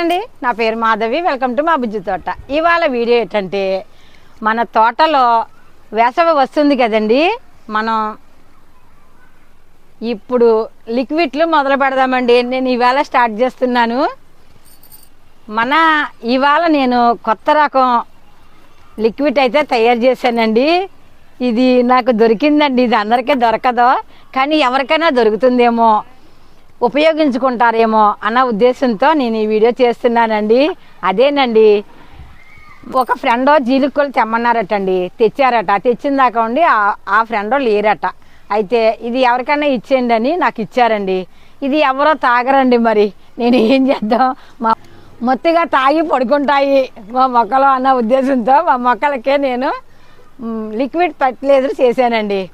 అండి. నా పేరు మాధవి. వెల్కమ్ టు మా బుజ్జి తోట. ఇవాళ వీడియో ఏంటంటే మన తోటలో వేసవి వస్తుంది కదండి. మనం ఇప్పుడు లిక్విడ్లు మొదలు పెడదామండి. నేను ఇవాళ స్టార్ట్ చేస్తున్నాను. మన ఇవాళ నేను కొత్త రకం లిక్విడ్ అయితే తయారు చేశానండి. ఇది నాకు దొరికిందండి. ఇది అందరికీ దొరకదు. కానీ ఎవరికైనా దొరుకుతుందేమో ఉపయోగించుకుంటారేమో అన్న ఉద్దేశంతో నేను ఈ వీడియో చేస్తున్నానండి. అదేనండి ఒక ఫ్రెండో జీలుకలు తెమ్మన్నారటండి తెచ్చారట. తెచ్చిన దాకా ఉండి ఆ- ఫ్రెండో లేరట. అయితే ఇది ఎవరికైనా ఇచ్చేయండి అని నాకు ఇచ్చారండి. ఇది ఎవరో తాగరండి మరి. నేను ఏం చేద్దాం? మా మొత్తిగా తాగి పడుకుంటాయి మా మొక్కలు అన్న ఉద్దేశంతో మా మొక్కలకే నేను లిక్విడ్ ఫర్టిలైజర్ చేశానండి.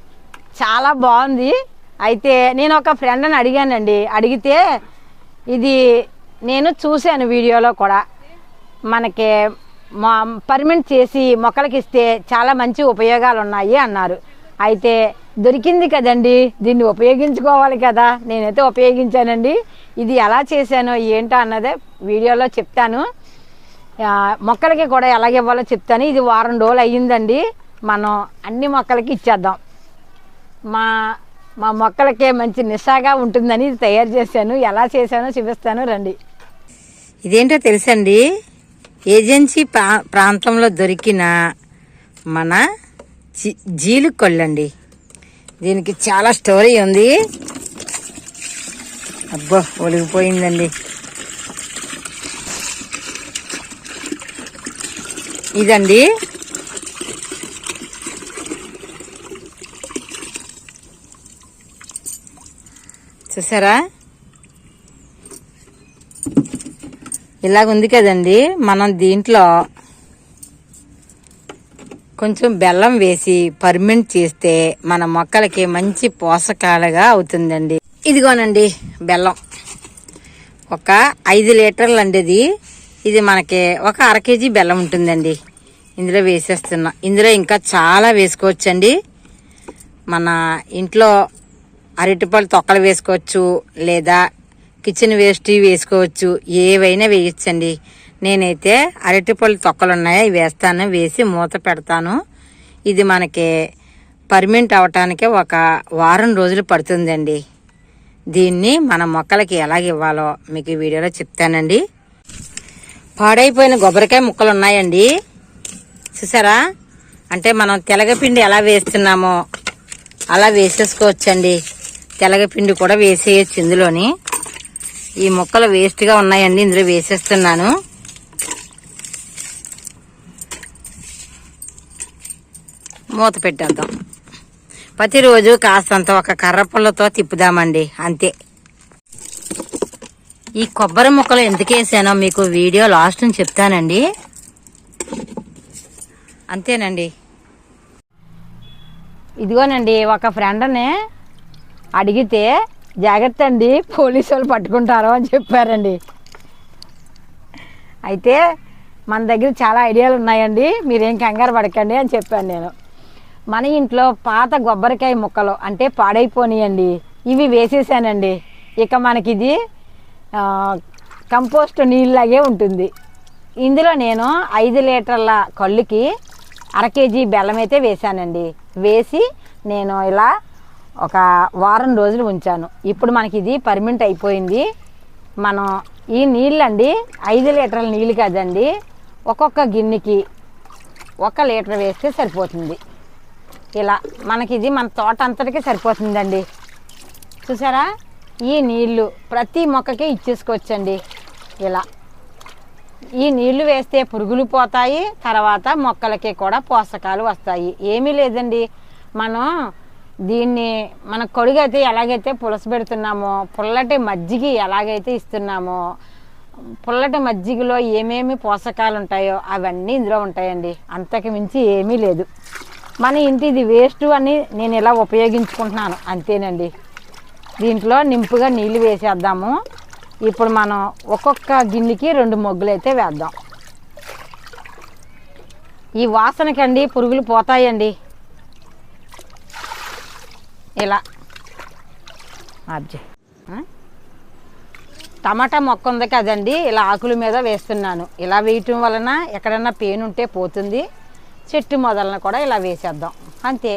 చాలా బాగుంది. అయితే నేను ఒక ఫ్రెండ్ని అడిగానండి. అడిగితే ఇది నేను చూశాను వీడియోలో కూడా. మనకి మా పర్మనెంట్ చేసి మొక్కలకి ఇస్తే చాలా మంచి ఉపయోగాలు ఉన్నాయి అన్నారు. అయితే దొరికింది కదండి దీన్ని ఉపయోగించుకోవాలి కదా నేనైతే ఉపయోగించానండి. ఇది ఎలా చేశానో ఏంటో అన్నదే వీడియోలో చెప్తాను. మొక్కలకి కూడా ఎలాగ ఇవ్వాలో చెప్తాను. ఇది వారం రోజులు అయ్యిందండి. మనం అన్ని మొక్కలకి ఇచ్చేద్దాం. మా మా మొక్కలకే మంచి నిశాగా ఉంటుందని తయారు చేశాను. ఎలా చేశానో చూపిస్తాను రండి. ఇదేంటో తెలుసండి? ఏజెన్సీ ప్రా ప్రాంతంలో దొరికిన మన జీ- జీలు కొల్లండి. దీనికి చాలా స్టోరీ ఉంది. అబ్బో ఒలిగిపోయిందండి. ఇదండి చూసారా? ఇలాగుంది కదండి. మనం దీంట్లో కొంచెం బెల్లం వేసి పర్మెంట్ చేస్తే మన మొక్కలకి మంచి పోషకాలుగా అవుతుందండి. ఇదిగోనండి బెల్లం. ఒక ఐదు లీటర్లు అండి ఇది ఇది మనకి ఒక అర కేజీ బెల్లం ఉంటుందండి. ఇందులో వేసేస్తున్నా. ఇందులో ఇంకా చాలా వేసుకోవచ్చండి. మన ఇంట్లో అరటిపళ్ళు తొక్కలు వేసుకోవచ్చు లేదా కిచెన్ వేస్ట్ వేసుకోవచ్చు ఏవైనా వేయచ్చండి. నేనైతే అరటిపళ్ళు తొక్కలు ఉన్నాయి వేస్తాను వేసి మూత పెడతాను. ఇది మనకి పర్మింట్ అవటానికి ఒక వారం రోజులు పడుతుందండి. దీన్ని మన మొక్కలకి ఎలాగ ఇవ్వాలో మీకు ఈ వీడియోలో చెప్తానండి. పాడైపోయిన కొబ్బరికాయ ముక్కలు ఉన్నాయండి. చూసారా? అంటే మనం తెలగపిండి ఎలా వేస్తున్నామో అలా వేసేసుకోవచ్చండి. తెలగపిండి కూడా వేసేయచ్చు ఇందులోని. ఈ ముక్కలు వేస్ట్గా ఉన్నాయండి ఇందులో వేసేస్తున్నాను. మూత పెట్టేద్దాం. ప్రతిరోజు కాస్తంత ఒక కర్ర పుల్లతో తిప్పుదామండి అంతే. ఈ కొబ్బరి ముక్కలు ఎందుకేసానో మీకు వీడియో లాస్ట్ నుంచి చెప్తానండి. అంతేనండి. ఇదిగోనండి ఒక ఫ్రెండ్ని అడిగితే జాగ్రత్త అండి పోలీసు వాళ్ళు పట్టుకుంటారు అని చెప్పారండి. అయితే మన దగ్గర చాలా ఐడియాలు ఉన్నాయండి మీరేం కంగారు పడకండి అని చెప్పాను నేను. మన ఇంట్లో పాత కొబ్బరికాయ ముక్కలు అంటే పాడైపోనియండి ఇవి వేసేసానండి. ఇక మనకిది ఆ, కంపోస్ట్ నీళ్ళలాగే ఉంటుంది. ఇందులో నేను ఐదు లీటర్ల కళ్ళుకి అర కేజీ బెల్లం అయితే వేసానండి వేసి నేను ఇలా ఒక వారం రోజులు ఉంచాను. ఇప్పుడు మనకి ఇది పర్మనెంట్ అయిపోయింది. మనం ఈ నీళ్ళండి ఐదు లీటర్ల నీళ్ళు కదండి ఒక్కొక్క గిన్నెకి ఒక లీటర్ వేస్తే సరిపోతుంది. ఇలా మనకి ఇది మన తోట అంతటికి సరిపోతుందండి. చూసారా? ఈ నీళ్ళు ప్రతి మొక్కకి ఇచ్చేసుకోవచ్చండి. ఇలా ఈ నీళ్ళు వేస్తే పురుగులు పోతాయి తర్వాత మొక్కలకి కూడా పోషకాలు వస్తాయి. ఏమీ లేదండి. మనం దీన్ని మన కొడుగైతే ఎలాగైతే పులస పెడుతున్నామో పుల్లటి మజ్జిగ ఎలాగైతే ఇస్తున్నామో పుల్లటి మజ్జిగలో ఏమేమి పోషకాలు ఉంటాయో అవన్నీ ఇందులో ఉంటాయండి. అంతకు మించి ఏమీ లేదు. మన ఇంటిది వేస్ట్ అని నేను ఇలా ఉపయోగించుకుంటున్నాను. అంతేనండి. దీంట్లో నింపుగా నీళ్ళు వేసేద్దాము. ఇప్పుడు మనం ఒక్కొక్క గిన్నెకి రెండు మొగ్గులు అయితే వేద్దాం. ఈ వాసనకండి పురుగులు పోతాయండి. ఇలా. అబ్జే టమాటా మొక్క ఉంది కదండి ఇలా ఆకుల మీద వేస్తున్నాను. ఇలా వేయటం వలన ఎక్కడన్నా పెయిన్ ఉంటే పోతుంది. చెట్టు మొదలను కూడా ఇలా వేసేద్దాం. అంతే.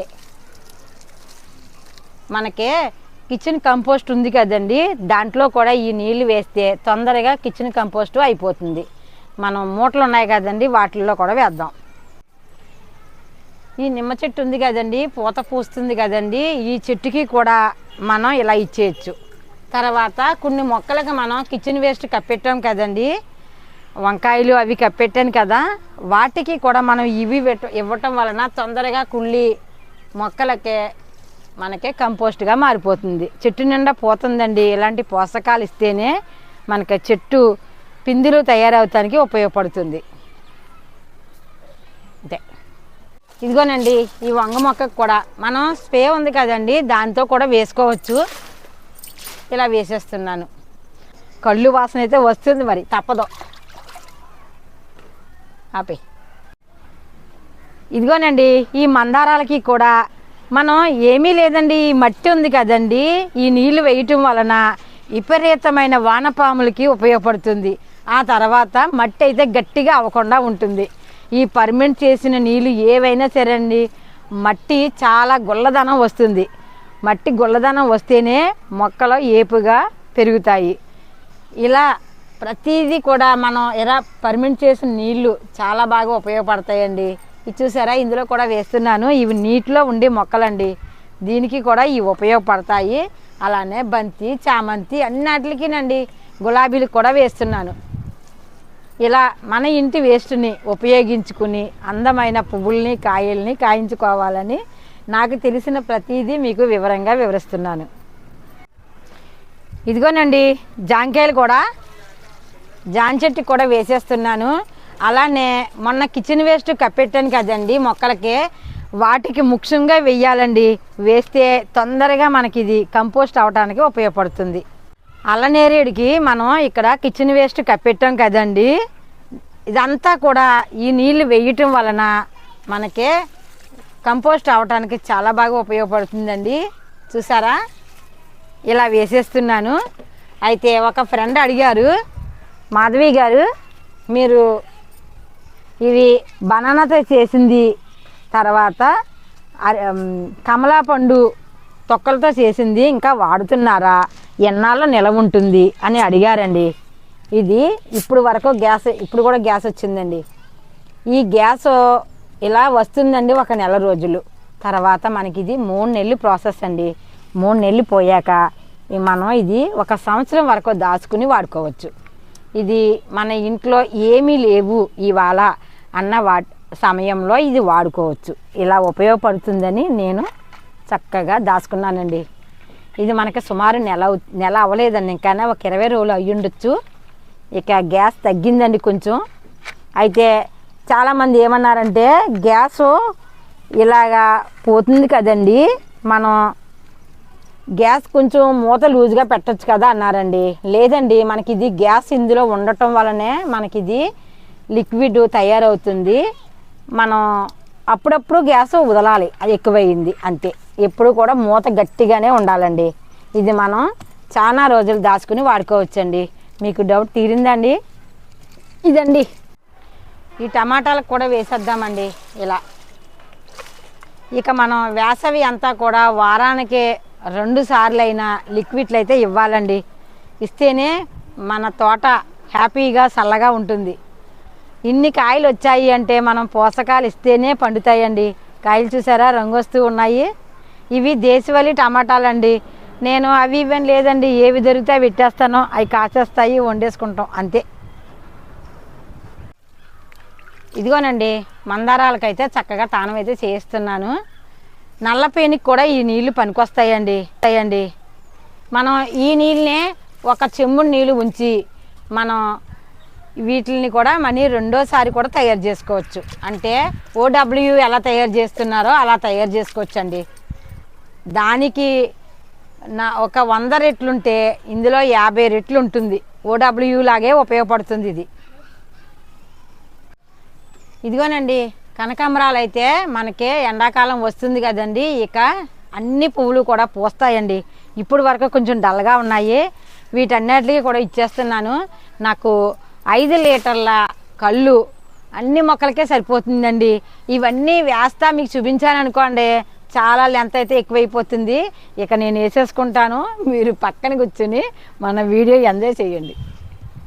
మనకే కిచెన్ కంపోస్ట్ ఉంది కదండి దాంట్లో కూడా ఈ నీళ్ళు వేస్తే తొందరగా కిచెన్ కంపోస్ట్ అయిపోతుంది. మనం మూటలు ఉన్నాయి కదండి వాటిల్లో కూడా వేద్దాం. ఈ నిమ్మ చెట్టు ఉంది కదండి పూత పూస్తుంది కదండి ఈ చెట్టుకి కూడా మనం ఇలా ఇచ్చేయచ్చు. తర్వాత కొన్ని మొక్కలకి మనం కిచెన్ వేస్ట్ కప్పెట్టాం కదండి వంకాయలు అవి కప్పెట్టాను కదా వాటికి కూడా మనం ఇవి ఇవ్వటం వలన తొందరగా కుళ్ళి మొక్కలకే మనకే కంపోస్ట్గా మారిపోతుంది. చెట్టు నిండా పోతుందండి ఇలాంటి పోషకాలు ఇస్తేనే మనకి చెట్టు పిందులు తయారవటానికి ఉపయోగపడుతుంది. అంతే. ఇదిగోనండి ఈ వంగ మొక్కకు కూడా మనం స్ప్రే ఉంది కదండి దాంతో కూడా వేసుకోవచ్చు. ఇలా వేసేస్తున్నాను. కళ్ళు వాసన అయితే వస్తుంది మరి తప్పదు. ఆపే. ఇదిగోనండి ఈ మందారాలకి కూడా మనం ఏమీ లేదండి ఈ మట్టి ఉంది కదండి ఈ నీళ్ళు వేయటం వలన విపరీతమైన వానపాములకి ఉపయోగపడుతుంది. ఆ తర్వాత మట్టి అయితే గట్టిగా అవ్వకుండా ఉంటుంది. ఈ పర్మెంట్ చేసిన నీళ్ళు ఏవైనా సరే అండి మట్టి చాలా గుల్లదనం వస్తుంది. మట్టి గుల్లదనం వస్తేనే మొక్కలు ఏపుగా పెరుగుతాయి. ఇలా ప్రతిదీ కూడా మనం ఇలా పర్మెంట్ చేసిన నీళ్ళు చాలా బాగా ఉపయోగపడతాయండి. ఇది చూసారా? ఇందులో కూడా వేస్తున్నాను. ఇవి నీటిలో ఉండే మొక్కలండి. దీనికి కూడా ఇవి ఉపయోగపడతాయి. అలానే బంతి చామంతి అన్నిటికీనండి గులాబీలు కూడా వేస్తున్నాను. ఇలా మన ఇంటి వేస్ట్ని ఉపయోగించుకుని అందమైన పువ్వుల్ని కాయల్ని కాయించుకోవాలని నాకు తెలిసిన ప్రతిదీ మీకు వివరంగా వివరిస్తున్నాను. ఇదిగోనండి జాంకాయలు కూడా. జాన్ చెట్టు కూడా వేసేస్తున్నాను. అలానే మొన్న కిచెన్ వేస్ట్ కప్పెట్టాను కదండి మొక్కలకి. వాటికి ముఖ్యంగా వెయ్యాలండి. వేస్తే తొందరగా మనకి ఇది కంపోస్ట్ అవడానికి ఉపయోగపడుతుంది. అల్లనేరేడికి మనం ఇక్కడ కిచెన్ వేస్ట్ కప్పెట్టాం కదండి. ఇదంతా కూడా ఈ నీళ్ళు వేయటం వలన మనకి కంపోస్ట్ అవటానికి చాలా బాగా ఉపయోగపడుతుందండి. చూసారా? ఇలా వేసేస్తున్నాను. అయితే ఒక ఫ్రెండ్ అడిగారు మాధవి గారు మీరు ఇవి బనానాతో చేసింది తర్వాత కమలా పండు తొక్కలతో చేసింది ఇంకా వాడుతున్నారా? ఎన్నాళ్ళు నిలవ ఉంటుంది? అని అడిగారండి. ఇది ఇప్పుడు వరకు గ్యాస్ ఇప్పుడు కూడా గ్యాస్ వచ్చిందండి. ఈ గ్యాస్ ఇలా వస్తుందండి ఒక నెల రోజులు. తర్వాత మనకి ఇది మూడు నెలలు ప్రాసెస్ అండి. మూడు నెలలు పోయాక మనం ఇది ఒక సంవత్సరం వరకు దాచుకుని వాడుకోవచ్చు. ఇది మన ఇంట్లో ఏమీ లేవు ఇవాళ అన్న వా సమయంలో ఇది వాడుకోవచ్చు. ఇలా ఉపయోగపడుతుందని నేను చక్కగా దాచుకున్నానండి ఇది మనకి సుమారు నెల నెల అవ్వలేదండి. ఇంకా ఒక ఇరవై రోజులు అయ్యుండొచ్చు. ఇక గ్యాస్ తగ్గిందండి కొంచెం. అయితే చాలామంది ఏమన్నారంటే గ్యాస్ ఇలాగా పోతుంది కదండి. మనం గ్యాస్ కొంచెం మూత లూజ్గా పెట్టచ్చు కదా అన్నారండి. లేదండి మనకి ఇది గ్యాస్ ఇందులో ఉండటం వలనే మనకి ఇది లిక్విడ్ తయారవుతుంది. మనం అప్పుడప్పుడు గ్యాస్ వదలాలి అది ఎక్కువయింది అంతే. ఎప్పుడు కూడా మూత గట్టిగానే ఉండాలండి. ఇది మనం చాలా రోజులు దాచుకుని వాడుకోవచ్చండి. మీకు డౌట్ తీరిందండి? ఇదండి. ఈ టమాటాలకు కూడా వేసేద్దామండి ఇలా. ఇక మనం వేసవి అంతా కూడా వారానికి రెండు సార్లు అయినా లిక్విడ్లు అయితే ఇవ్వాలండి. ఇస్తేనే మన తోట హ్యాపీగా చల్లగా ఉంటుంది. ఇన్ని కాయలు వచ్చాయి అంటే మనం పోషకాలు ఇస్తేనే పండుతాయండి. కాయలు చూసారా? రంగు వస్తూ ఉన్నాయి. ఇవి దేశవాళీ టమాటాలండి. నేను అవి ఇవన్నీ లేదండి. ఏవి దొరికితే అవి ఇట్టేస్తాను. అవి కాచేస్తాయి వండేసుకుంటాం. అంతే. ఇదిగోనండి మందారాలకైతే చక్కగా తానం అయితే చేయిస్తున్నాను నల్లపేనికి కూడా ఈ నీళ్ళు పనికొస్తాయండి. అయ్యండి మనం ఈ నీళ్ళనే ఒక చెమ్ముడు నీళ్ళు ఉంచి మనం వీటిని కూడా మనీ రెండోసారి కూడా తయారు చేసుకోవచ్చు. అంటే ఓడబ్ల్యూ ఎలా తయారు చేస్తున్నారో అలా తయారు చేసుకోవచ్చు అండి దానికి నా ఒక వంద రెట్లుంటే ఇందులో యాభై రెట్లు ఉంటుంది ఓడబ్ల్యూ లాగే ఉపయోగపడుతుంది ఇది. ఇదిగోనండి కనకాంబరాలు అయితే మనకి ఎండాకాలం వస్తుంది కదండి. ఇక అన్ని పువ్వులు కూడా పూస్తాయండి. ఇప్పుడు వరకు కొంచెం డల్గా ఉన్నాయి. వీటన్నిటికీ కూడా ఇచ్చేస్తున్నాను. నాకు ఐదు లీటర్ల కళ్ళు అన్ని మొక్కలకే సరిపోతుందండి. ఇవన్నీ వేస్తా మీకు చూపించాను అనుకోండి చాలా లెంత్ అయితే ఎక్కువైపోతుంది. ఇక నేను వేసేసుకుంటాను. మీరు పక్కన కూర్చుని మన వీడియో ఎంజాయ్ చేయండి.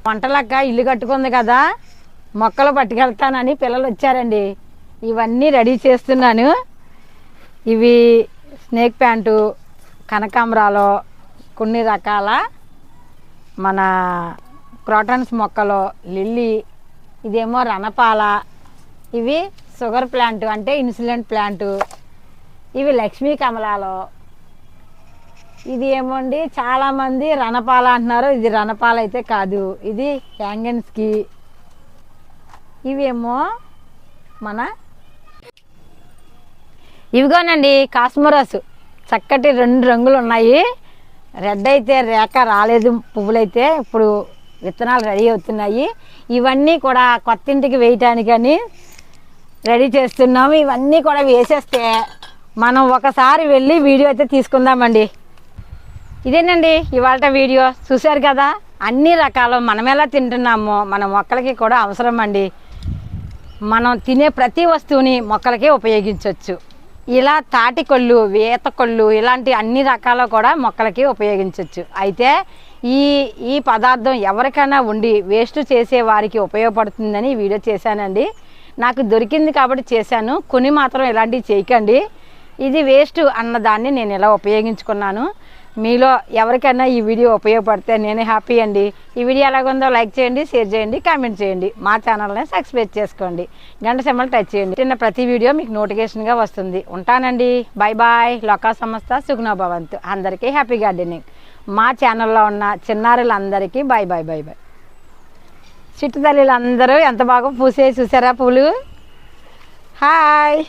వంటలక్క ఇల్లు కట్టుకుంది కదా మొక్కలు పట్టుకెళ్తానని పిల్లలు వచ్చారండి. ఇవన్నీ రెడీ చేస్తున్నాను. ఇవి స్నేక్ ప్యాంటు కనకాంబరాలు కొన్ని రకాల మన క్రోటన్స్ మొక్కలు లిల్లీ ఇదేమో రణపాల. ఇవి షుగర్ ప్లాంట్ అంటే ఇన్సులిన్ ప్లాంటు. ఇవి లక్ష్మీ కమలాలు. ఇది ఏమండి? చాలామంది రణపాల అంటున్నారు. ఇది రణపాల అయితే కాదు. ఇది హ్యాంగన్స్కి ఇవేమో మన ఇవిగోనండి కాస్మరస్. చక్కటి రెండు రంగులు ఉన్నాయి రెడ్ అయితే రేఖ రాలేదు పువ్వులైతే ఇప్పుడు విత్తనాలు రెడీ అవుతున్నాయి. ఇవన్నీ కూడా కొత్త ఇంటికి వేయటానికని రెడీ చేస్తున్నాము. ఇవన్నీ కూడా వేసేస్తే మనం ఒకసారి వెళ్ళి వీడియో అయితే తీసుకుందామండి. ఇదేనండి ఇవాళ వీడియో. చూశారు కదా? అన్ని రకాలు మనం ఎలా తింటున్నామో మన మొక్కలకి కూడా అవసరం అండి మనం తినే ప్రతి వస్తువుని మొక్కలకే ఉపయోగించవచ్చు ఇలా తాటి కొళ్ళు వేత కొళ్ళు ఇలాంటి అన్ని రకాలు కూడా మొక్కలకి ఉపయోగించవచ్చు అయితే ఈ ఈ పదార్థం ఎవరికైనా ఉండి వేస్ట్ చేసే వారికి ఉపయోగపడుతుందని వీడియో చేశానండి. నాకు దొరికింది కాబట్టి చేశాను. కొన్ని మాత్రం ఇలాంటివి చేయకండి. ఇది వేస్ట్ అన్నదాన్ని నేను ఇలా ఉపయోగించుకున్నాను. మీలో ఎవరికైనా ఈ వీడియో ఉపయోగపడితే నేనే హ్యాపీ అండి. ఈ వీడియో ఎలాగుందో లైక్ చేయండి షేర్ చేయండి కామెంట్ చేయండి. మా ఛానల్ని సబ్స్క్రైబ్ చేసుకోండి. గంట సెమ్మలు టచ్ చేయండి. చిన్న ప్రతి వీడియో మీకు నోటిఫికేషన్గా వస్తుంది. ఉంటానండి. Bye bye. లోకా సంస్థ సుగుణ అందరికీ హ్యాపీ గార్డెనింగ్. మా ఛానల్లో ఉన్న చిన్నారులందరికీ బాయ్ బాయ్ బాయ్ బాయ్ చిట్టు తల్లిలు అందరూ ఎంత బాగా పూసే చూసారా పూలు? హాయ్!